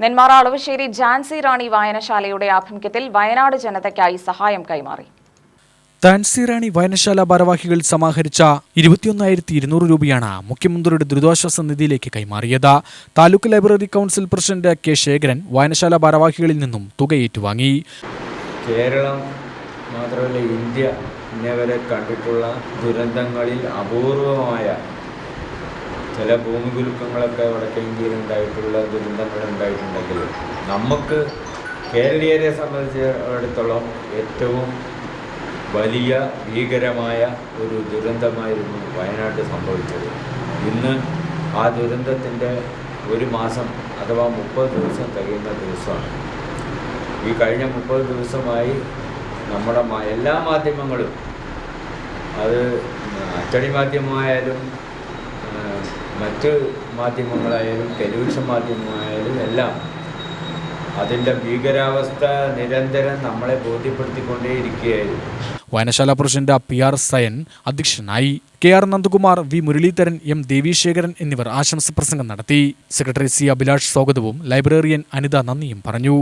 നെന്മാറ അളവശ്ശേരി ജാൻസി റാണി വായനശാലയുടെ ആഭിമുഖ്യത്തിൽ വയനാട് ജനതയ്ക്കായി സഹായം കൈമാറി. താൻസി വായനശാല ഭാരവാഹികൾ സമാഹരിച്ച ഇരുപത്തിയൊന്നായിരത്തി ഇരുന്നൂറ് രൂപയാണ് മുഖ്യമന്ത്രിയുടെ ദുരിതാശ്വാസ നിധിയിലേക്ക് കൈമാറിയത്. Taluk library council president K Sekharan വായനശാല ഭാരവാഹികളിൽ നിന്നും തുക ഏറ്റുവാങ്ങി കേരളം മാത്രമല്ല ഇന്ത്യ ഇന്നേവരെ കണ്ടിട്ടുള്ള ദുരന്തങ്ങളിൽ അപൂർവമായ ചില ഭൂമി കുലുക്കങ്ങളൊക്കെ വടക്കേ ഇന്ത്യയിൽ ഉണ്ടായിട്ടുള്ള ദുരന്തങ്ങൾ ഉണ്ടായിട്ടുണ്ടെങ്കിൽ നമുക്ക് കേരളീയരെ സംബന്ധിച്ചിടത്തോളം ഏറ്റവും വലിയ ഭീകരമായ ഒരു ദുരന്തമായിരുന്നു വയനാട് സംഭവിച്ചത്. ഇന്ന് ആ ദുരന്തത്തിന്റെ ഒരു മാസം അഥവാ മുപ്പത് ദിവസം തികയുന്ന ദിവസമാണ്. ഈ കഴിഞ്ഞ മുപ്പത് ദിവസമായി നമ്മുടെ എല്ലാ മാധ്യമങ്ങളും അത് അച്ചടി മാധ്യമമായാലും മറ്റ് മാധ്യമങ്ങളായാലും ടെലിവിഷൻ മാധ്യമമായാലും എല്ലാം അതിന്റെ ഭീകരാവസ്ഥ നിരന്തരം നമ്മളെ ബോധ്യപ്പെടുത്തിക്കൊണ്ടേയിരിക്കുകയായിരുന്നു. വായനശാല പ്രസിഡന്റ് പി ആർ സയൻ അധ്യക്ഷനായി K R Nandakumar V Muraleedharan M Devisekharan എന്നിവർ ആശംസ പ്രസംഗം നടത്തി. സെക്രട്ടറി സി അഭിലാഷ് സ്വാഗതവും ലൈബ്രറിയൻ അനിത നന്ദിയും പറഞ്ഞു.